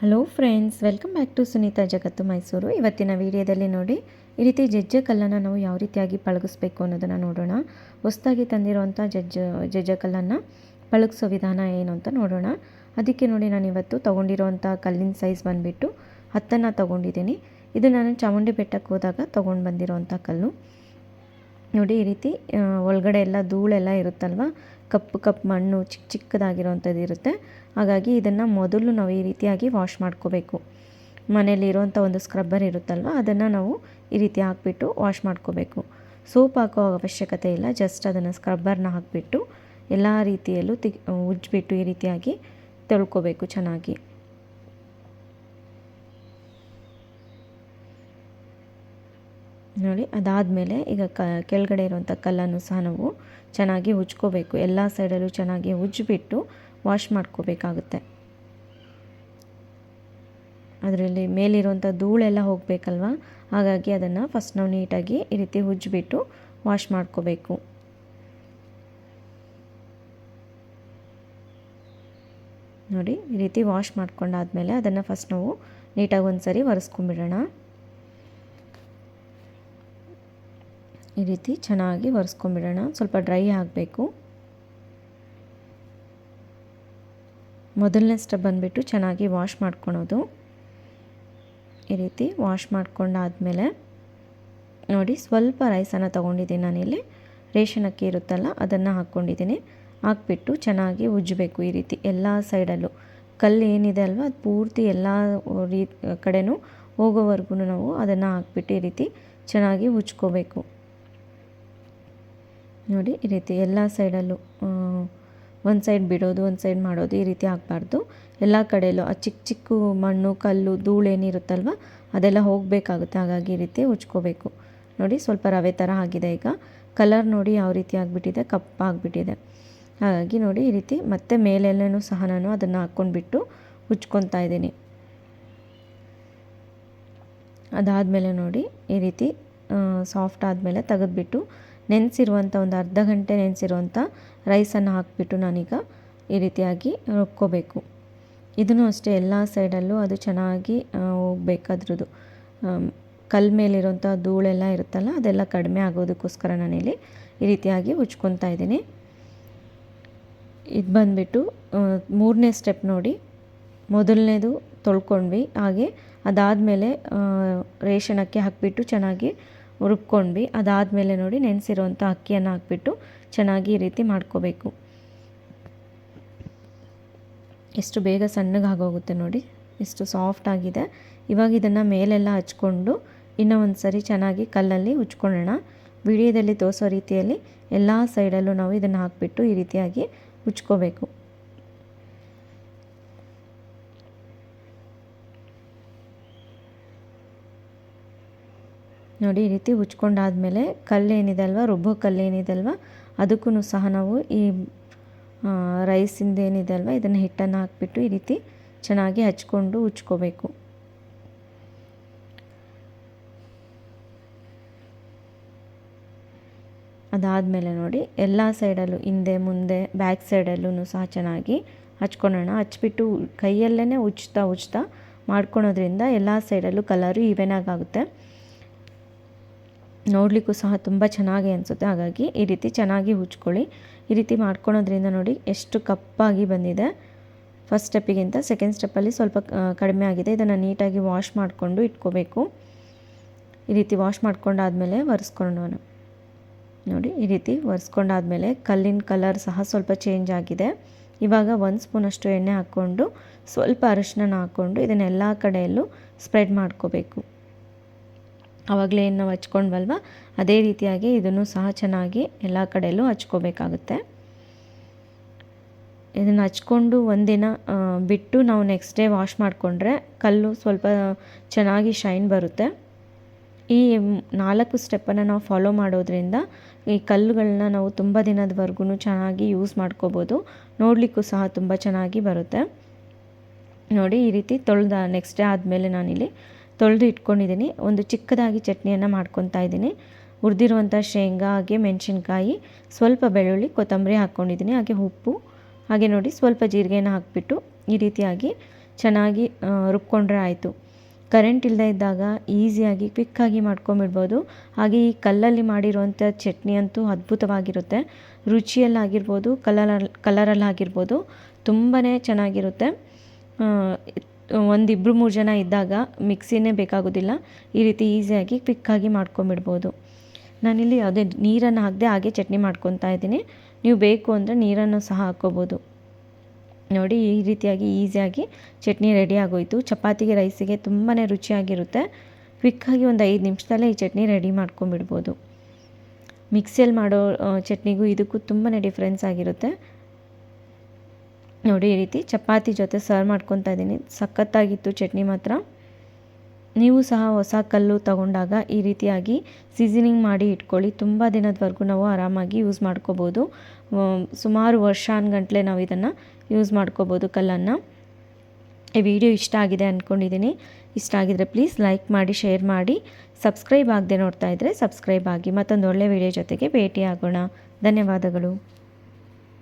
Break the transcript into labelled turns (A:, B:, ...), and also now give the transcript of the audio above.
A: Hello friends welcome back to Sunita ಜಗತ್ತು ಮೈಸೂರು ಇವತ್ತಿನ ವಿಡಿಯೋದಲ್ಲಿ ನೋಡಿ, ಈ ರೀತಿ ಜಜ್ಜ ಕಲ್ಲನ್ನು ನಾವು ಯಾವ ರೀತಿಯಾಗಿ ಪಳಗಿಸ್ಬೇಕು ಅನ್ನೋದನ್ನು ನೋಡೋಣ. ಹೊಸದಾಗಿ ತಂದಿರುವಂಥ ಜಜ್ಜ ಜಜ್ಜ ಕಲ್ಲನ್ನು ಪಳಗಿಸೋ ವಿಧಾನ ಏನು ಅಂತ ನೋಡೋಣ. ಅದಕ್ಕೆ ನೋಡಿ ನಾನು ಇವತ್ತು ತೊಗೊಂಡಿರೋವಂಥ ಕಲ್ಲಿನ ಸೈಜ್ ಬಂದುಬಿಟ್ಟು ಹತ್ತನ್ನು ತೊಗೊಂಡಿದ್ದೀನಿ. ಇದು ನಾನು ಚಾಮುಂಡಿ ಬೆಟ್ಟಕ್ಕೆ ಹೋದಾಗ ತೊಗೊಂಡು ಬಂದಿರೋವಂಥ ಕಲ್ಲು. ನೋಡಿ ಈ ರೀತಿ ಒಳಗಡೆ ಎಲ್ಲ ಧೂಳೆಲ್ಲ ಇರುತ್ತಲ್ವ? ಕಪ್ಪು ಕಪ್ಪು ಮಣ್ಣು ಚಿಕ್ಕ ಚಿಕ್ಕದಾಗಿರೋವಂಥದ್ದು ಇರುತ್ತೆ. ಹಾಗಾಗಿ ಇದನ್ನು ಮೊದಲು ನಾವು ಈ ರೀತಿಯಾಗಿ ವಾಶ್ ಮಾಡ್ಕೋಬೇಕು. ಮನೆಯಲ್ಲಿ ಇರುವಂಥ ಒಂದು ಸ್ಕ್ರಬ್ಬರ್ ಇರುತ್ತಲ್ವ, ಅದನ್ನು ನಾವು ಈ ರೀತಿ ಹಾಕ್ಬಿಟ್ಟು ವಾಶ್ ಮಾಡ್ಕೋಬೇಕು. ಸೋಪ್ ಹಾಕೋ ಅವಶ್ಯಕತೆ ಇಲ್ಲ, ಜಸ್ಟ್ ಅದನ್ನು ಸ್ಕ್ರಬ್ಬರ್ನ ಹಾಕಿಬಿಟ್ಟು ಎಲ್ಲ ರೀತಿಯಲ್ಲೂ ತಿ ಉಜ್ಜಿಬಿಟ್ಟು ಈ ರೀತಿಯಾಗಿ ತೊಳ್ಕೊಬೇಕು ಚೆನ್ನಾಗಿ. ನೋಡಿ, ಅದಾದಮೇಲೆ ಈಗ ಕ, ಕೆಳಗಡೆ ಇರುವಂಥ ಕಲ್ಲನ್ನು ಸಹ ನಾವು ಚೆನ್ನಾಗಿ ಉಜ್ಕೋಬೇಕು. ಎಲ್ಲ ಸೈಡಲ್ಲೂ ಚೆನ್ನಾಗಿ ಉಜ್ಜಿಬಿಟ್ಟು ವಾಶ್ ಮಾಡ್ಕೋಬೇಕಾಗುತ್ತೆ. ಅದರಲ್ಲಿ ಮೇಲಿರುವಂಥ ಧೂಳೆಲ್ಲ ಹೋಗಬೇಕಲ್ವ? ಹಾಗಾಗಿ ಅದನ್ನು ಫಸ್ಟ್ ನಾವು ನೀಟಾಗಿ ಈ ರೀತಿ ಉಜ್ಜಿಬಿಟ್ಟು ವಾಶ್ ಮಾಡ್ಕೋಬೇಕು. ನೋಡಿ, ಈ ರೀತಿ ವಾಶ್ ಮಾಡ್ಕೊಂಡಾದಮೇಲೆ ಅದನ್ನು ಫಸ್ಟ್ ನಾವು ನೀಟಾಗಿ ಒಂದು ಸರಿ ಒರೆಸ್ಕೊಂಬಿಡೋಣ ಈ ರೀತಿ ಚೆನ್ನಾಗಿ ಒರೆಸ್ಕೊಂಬಿಡೋಣ. ಸ್ವಲ್ಪ ಡ್ರೈ ಆಗಬೇಕು. ಮೊದಲನೇ ಸ್ಟೆಪ್ ಬಂದುಬಿಟ್ಟು ಚೆನ್ನಾಗಿ ವಾಶ್ ಮಾಡ್ಕೊಳೋದು. ಈ ರೀತಿ ವಾಶ್ ಮಾಡ್ಕೊಂಡಾದಮೇಲೆ ನೋಡಿ ಸ್ವಲ್ಪ ರೈಸನ್ನು ತೊಗೊಂಡಿದ್ದೀನಿ ನಾನಿಲ್ಲಿ. ರೇಷನ್ ಅಕ್ಕಿ ಇರುತ್ತಲ್ಲ, ಅದನ್ನು ಹಾಕ್ಕೊಂಡಿದ್ದೀನಿ. ಹಾಕ್ಬಿಟ್ಟು ಚೆನ್ನಾಗಿ ಉಜ್ಜಬೇಕು ಈ ರೀತಿ ಎಲ್ಲ ಸೈಡಲ್ಲೂ. ಕಲ್ಲು ಏನಿದೆ ಅಲ್ವ, ಅದು ಪೂರ್ತಿ ಎಲ್ಲ ರೀ ಕಡೆನೂ ಹೋಗೋವರೆಗೂ ನಾವು ಅದನ್ನು ಹಾಕ್ಬಿಟ್ಟು ಈ ರೀತಿ ಚೆನ್ನಾಗಿ ಉಜ್ಕೋಬೇಕು. ನೋಡಿ, ಈ ರೀತಿ ಎಲ್ಲ ಸೈಡಲ್ಲೂ ಒಂದು ಸೈಡ್ ಬಿಡೋದು, ಒಂದು ಸೈಡ್ ಮಾಡೋದು ಈ ರೀತಿ ಆಗಬಾರ್ದು. ಎಲ್ಲ ಕಡೆಯಲ್ಲೂ ಆ ಚಿಕ್ಕ ಚಿಕ್ಕ ಮಣ್ಣು, ಕಲ್ಲು, ಧೂಳು ಏನಿರುತ್ತಲ್ವ ಅದೆಲ್ಲ ಹೋಗಬೇಕಾಗುತ್ತೆ. ಹಾಗಾಗಿ ಈ ರೀತಿ ಉಜ್ಕೋಬೇಕು. ನೋಡಿ, ಸ್ವಲ್ಪ ರವೆ ಥರ ಆಗಿದೆ ಈಗ. ಕಲರ್ ನೋಡಿ ಯಾವ ರೀತಿ ಆಗಿಬಿಟ್ಟಿದೆ ಕಪ್ಪಾಗಿಬಿಟ್ಟಿದೆ ಹಾಗಾಗಿ ನೋಡಿ, ಈ ರೀತಿ ಮತ್ತೆ ಮೇಲೆಲ್ಲೂ ಸಹ ನಾನು ಅದನ್ನು ಹಾಕ್ಕೊಂಡ್ಬಿಟ್ಟು ಉಜ್ಕೊತಾ ಇದ್ದೀನಿ. ಅದಾದಮೇಲೆ ನೋಡಿ, ಈ ರೀತಿ ಸಾಫ್ಟ್ ಆದಮೇಲೆ ತೆಗೆದ್ಬಿಟ್ಟು ನೆನೆಸಿರುವಂಥ ಒಂದು ಅರ್ಧ ಗಂಟೆ ನೆನೆಸಿರುವಂಥ ರೈಸನ್ನು ಹಾಕಿಬಿಟ್ಟು ನಾನೀಗ ಈ ರೀತಿಯಾಗಿ ರುಬ್ಕೋಬೇಕು. ಇದನ್ನು ಅಷ್ಟೇ ಎಲ್ಲ ಸೈಡಲ್ಲೂ ಅದು ಚೆನ್ನಾಗಿ ಹೋಗ್ಬೇಕಾದ್ರದ್ದು. ಕಲ್ ಮೇಲಿರೋಂಥ ಧೂಳೆಲ್ಲ ಇರುತ್ತಲ್ಲ, ಅದೆಲ್ಲ ಕಡಿಮೆ ಆಗೋದಕ್ಕೋಸ್ಕರ ನಾನಿಲ್ಲಿ ಈ ರೀತಿಯಾಗಿ ಉಚ್ಕೊತಾ ಇದ್ದೀನಿ. ಇದು ಬಂದುಬಿಟ್ಟು ಮೂರನೇ ಸ್ಟೆಪ್ ನೋಡಿ. ಮೊದಲನೇದು ತೊಳ್ಕೊಂಡ್ವಿ. ಹಾಗೆ ಅದಾದಮೇಲೆ ರೇಷನ್ ಅಕ್ಕಿ ಹಾಕಿಬಿಟ್ಟು ಚೆನ್ನಾಗಿ ರುಬ್ಕೊಂಡ್ವಿ ಅದಾದಮೇಲೆ ನೋಡಿ ನೆನೆಸಿರೋಂಥ ಅಕ್ಕಿಯನ್ನು ಹಾಕ್ಬಿಟ್ಟು ಚೆನ್ನಾಗಿ ಈ ರೀತಿ ಮಾಡ್ಕೋಬೇಕು. ಎಷ್ಟು ಬೇಗ ಸಣ್ಣಗೆ ಆಗೋಗುತ್ತೆ ನೋಡಿ. ಎಷ್ಟು ಸಾಫ್ಟ್ ಆಗಿದೆ. ಇವಾಗ ಇದನ್ನು ಮೇಲೆಲ್ಲ ಹಚ್ಕೊಂಡು ಇನ್ನೂ ಒಂದು ಸರಿ ಚೆನ್ನಾಗಿ ಕಲ್ಲಲ್ಲಿ ಉಜ್ಕೊಳ್ಳೋಣ. ವಿಡಿಯೋದಲ್ಲಿ ತೋರಿಸೋ ರೀತಿಯಲ್ಲಿ ಎಲ್ಲ ಸೈಡಲ್ಲೂ ನಾವು ಇದನ್ನು ಹಾಕಿಬಿಟ್ಟು ಈ ರೀತಿಯಾಗಿ ಉಜ್ಕೋಬೇಕು. ನೋಡಿ, ಈ ರೀತಿ ಉಚ್ಕೊಂಡಾದಮೇಲೆ ಕಲ್ಲೇನಿದೆ ಅಲ್ವ ರುಬ್ಬೋ ಕಲ್ಲೇನಿದೆ ಅಲ್ವಾ ಅದಕ್ಕೂ ಸಹ ನಾವು ಈ ರೈಸಿಂದ ಏನಿದೆ ಅಲ್ವ ಇದನ್ನು ಹಿಟ್ಟನ್ನು ಹಾಕಿಬಿಟ್ಟು ಈ ರೀತಿ ಚೆನ್ನಾಗಿ ಹಚ್ಕೊಂಡು ಉಚ್ಕೋಬೇಕು. ಅದಾದಮೇಲೆ ನೋಡಿ, ಎಲ್ಲ ಸೈಡಲ್ಲೂ ಹಿಂದೆ, ಮುಂದೆ, ಬ್ಯಾಕ್ ಸೈಡಲ್ಲೂ ಸಹ ಚೆನ್ನಾಗಿ ಹಚ್ಕೊಳ್ಳೋಣ ಹಚ್ಬಿಟ್ಟು ಕೈಯಲ್ಲೇ ಉಜ್ತಾ ಉಜ್ತಾ ಮಾಡ್ಕೊಳೋದ್ರಿಂದ ಎಲ್ಲ ಸೈಡಲ್ಲೂ ಕಲರು ಈವೆನಾಗಿ ಆಗುತ್ತೆ. ನೋಡಲಿಕ್ಕೂ ಸಹ ತುಂಬ ಚೆನ್ನಾಗಿ ಅನಿಸುತ್ತೆ. ಹಾಗಾಗಿ ಈ ರೀತಿ ಚೆನ್ನಾಗಿ ಉಜ್ಕೊಳ್ಳಿ ಈ ರೀತಿ ಮಾಡ್ಕೊಳೋದ್ರಿಂದ ನೋಡಿ ಎಷ್ಟು ಕಪ್ಪಾಗಿ ಬಂದಿದೆ. ಫಸ್ಟ್ ಸ್ಟೆಪ್ಪಿಗಿಂತ ಸೆಕೆಂಡ್ ಸ್ಟೆಪ್ಪಲ್ಲಿ ಸ್ವಲ್ಪ ಕಡಿಮೆ ಆಗಿದೆ. ಇದನ್ನು ನೀಟಾಗಿ ವಾಶ್ ಮಾಡಿಕೊಂಡು ಇಟ್ಕೋಬೇಕು. ಈ ರೀತಿ ವಾಶ್ ಮಾಡ್ಕೊಂಡಾದಮೇಲೆ ಒರೆಸ್ಕೊಳ್ಳೋಣ ನೋಡಿ, ಈ ರೀತಿ ಒರೆಸ್ಕೊಂಡಾದಮೇಲೆ ಕಲ್ಲಿನ ಕಲರ್ ಸಹ ಸ್ವಲ್ಪ ಚೇಂಜ್ ಆಗಿದೆ. ಇವಾಗ ಒಂದು ಸ್ಪೂನಷ್ಟು ಎಣ್ಣೆ ಹಾಕ್ಕೊಂಡು ಸ್ವಲ್ಪ ಅರಿಶಿನ ಹಾಕ್ಕೊಂಡು ಇದನ್ನೆಲ್ಲ ಕಡೆಯಲ್ಲೂ ಸ್ಪ್ರೆಡ್ ಮಾಡ್ಕೋಬೇಕು. ಆವಾಗಲೇ ನಾವು ಹಚ್ಕೊಂಡ್ವಲ್ವ? ಅದೇ ರೀತಿಯಾಗಿ ಇದನ್ನು ಸಹ ಚೆನ್ನಾಗಿ ಎಲ್ಲ ಕಡೆಯಲ್ಲೂ ಹಚ್ಕೋಬೇಕಾಗುತ್ತೆ. ಇದನ್ನು ಹಚ್ಕೊಂಡು ಒಂದಿನ ಬಿಟ್ಟು ನಾವು ನೆಕ್ಸ್ಟ್ ಡೇ ವಾಶ್ ಮಾಡಿಕೊಂಡ್ರೆ ಕಲ್ಲು ಸ್ವಲ್ಪ ಚೆನ್ನಾಗಿ ಶೈನ್ ಬರುತ್ತೆ. ಈ ನಾಲ್ಕು ಸ್ಟೆಪ್ಪನ್ನು ನಾವು ಫಾಲೋ ಮಾಡೋದ್ರಿಂದ ಈ ಕಲ್ಲುಗಳನ್ನ ನಾವು ತುಂಬ ದಿನದವರೆಗೂ ಚೆನ್ನಾಗಿ ಯೂಸ್ ಮಾಡ್ಕೋಬೋದು. ನೋಡಲಿಕ್ಕೂ ಸಹ ತುಂಬ ಚೆನ್ನಾಗಿ ಬರುತ್ತೆ. ನೋಡಿ ಈ ರೀತಿ ತೊಳೆದ ನೆಕ್ಸ್ಟ್ ಡೇ ಆದಮೇಲೆ ನಾನಿಲ್ಲಿ ತೊಳೆದು ಇಟ್ಕೊಂಡಿದ್ದೀನಿ. ಒಂದು ಚಿಕ್ಕದಾಗಿ ಚಟ್ನಿಯನ್ನು ಮಾಡ್ಕೊತಾ ಇದ್ದೀನಿ. ಹುರಿದಿರುವಂಥ ಶೇಂಗಾ, ಹಾಗೆ ಮೆಣಸಿನ್ಕಾಯಿ, ಸ್ವಲ್ಪ ಬೆಳ್ಳುಳ್ಳಿ, ಕೊತ್ತಂಬರಿ ಹಾಕ್ಕೊಂಡಿದ್ದೀನಿ ಹಾಗೆ ಉಪ್ಪು, ಹಾಗೆ ನೋಡಿ ಸ್ವಲ್ಪ ಜೀರಿಗೆಯನ್ನು ಹಾಕಿಬಿಟ್ಟು ಈ ರೀತಿಯಾಗಿ ಚೆನ್ನಾಗಿ ರುಬ್ಕೊಂಡ್ರೆ ಆಯಿತು. ಕರೆಂಟ್ ಇಲ್ಲದೆ ಇದ್ದಾಗ ಈಸಿಯಾಗಿ ಕ್ವಿಕ್ಕಾಗಿ ಮಾಡ್ಕೊಂಬಿಡ್ಬೋದು. ಹಾಗೆ ಈ ಕಲ್ಲಲ್ಲಿ ಮಾಡಿರುವಂಥ ಚಟ್ನಿ ಅಂತೂ ಅದ್ಭುತವಾಗಿರುತ್ತೆ. ರುಚಿಯಲ್ಲಾಗಿರ್ಬೋದು ಕಲರಲ್ಲಿ ಕಲರಲ್ಲಾಗಿರ್ಬೋದು ತುಂಬಾ ಚೆನ್ನಾಗಿರುತ್ತೆ. ಒಂದಿಬ್ಬರು ಮೂರು ಜನ ಇದ್ದಾಗ ಮಿಕ್ಸಿನೇ ಬೇಕಾಗೋದಿಲ್ಲ. ಈ ರೀತಿ ಈಸಿಯಾಗಿ ಕ್ವಿಕ್ಕಾಗಿ ಮಾಡ್ಕೊಂಬಿಡ್ಬೋದು ನಾನಿಲ್ಲಿ ಯಾವುದೇ ನೀರನ್ನು ಹಾಕದೆ ಹಾಗೆ ಚಟ್ನಿ ಮಾಡ್ಕೊತಾ ಇದ್ದೀನಿ. ನೀವು ಬೇಕು ಅಂದರೆ ನೀರನ್ನು ಸಹ ಹಾಕ್ಕೋಬೋದು. ನೋಡಿ, ಈ ರೀತಿಯಾಗಿ ಈಸಿಯಾಗಿ ಚಟ್ನಿ ರೆಡಿ ಆಗೋಯಿತು. ಚಪಾತಿಗೆ, ರೈಸಿಗೆ ತುಂಬಾ ರುಚಿಯಾಗಿರುತ್ತೆ. ಕ್ವಿಕ್ಕಾಗಿ ಒಂದು ಐದು ನಿಮಿಷದಲ್ಲೇ ಈ ಚಟ್ನಿ ರೆಡಿ ಮಾಡ್ಕೊಂಬಿಡ್ಬೋದು ಮಿಕ್ಸಿಯಲ್ಲಿ ಮಾಡೋ ಚಟ್ನಿಗೂ ಇದಕ್ಕೂ ತುಂಬಾ ಡಿಫ್ರೆನ್ಸ್ ಆಗಿರುತ್ತೆ. ನೋಡಿ, ಈ ರೀತಿ ಚಪಾತಿ ಜೊತೆ ಸರ್ವ್ ಮಾಡ್ಕೊತಾ ಇದ್ದೀನಿ. ಸಖತ್ತಾಗಿತ್ತು ಚಟ್ನಿ ಮಾತ್ರ. ನೀವು ಸಹ ಹೊಸ ಕಲ್ಲು ತಗೊಂಡಾಗ ಈ ರೀತಿಯಾಗಿ ಸೀಸನಿಂಗ್ ಮಾಡಿ ಇಟ್ಕೊಳ್ಳಿ. ತುಂಬ ದಿನದವರೆಗೂ ನಾವು ಆರಾಮಾಗಿ ಯೂಸ್ ಮಾಡ್ಕೋಬೋದು. ಸುಮಾರು ವರ್ಷ ಅನ್ಗಂಟ್ಲೆ ನಾವು ಇದನ್ನು ಯೂಸ್ ಮಾಡ್ಕೋಬೋದು ಕಲ್ಲನ್ನು. ಈ ವಿಡಿಯೋ ಇಷ್ಟ ಆಗಿದೆ ಅಂದ್ಕೊಂಡಿದ್ದೀನಿ ಇಷ್ಟ ಆಗಿದರೆ ಪ್ಲೀಸ್ ಲೈಕ್ ಮಾಡಿ ಶೇರ್ ಮಾಡಿ. ಸಬ್ಸ್ಕ್ರೈಬ್ ಆಗದೆ ನೋಡ್ತಾ ಇದ್ದರೆ ಸಬ್ಸ್ಕ್ರೈಬ್ ಆಗಿ. ಮತ್ತೊಂದು ಒಳ್ಳೆ ವಿಡಿಯೋ ಜೊತೆಗೆ ಭೇಟಿ ಆಗೋಣ ಧನ್ಯವಾದಗಳು.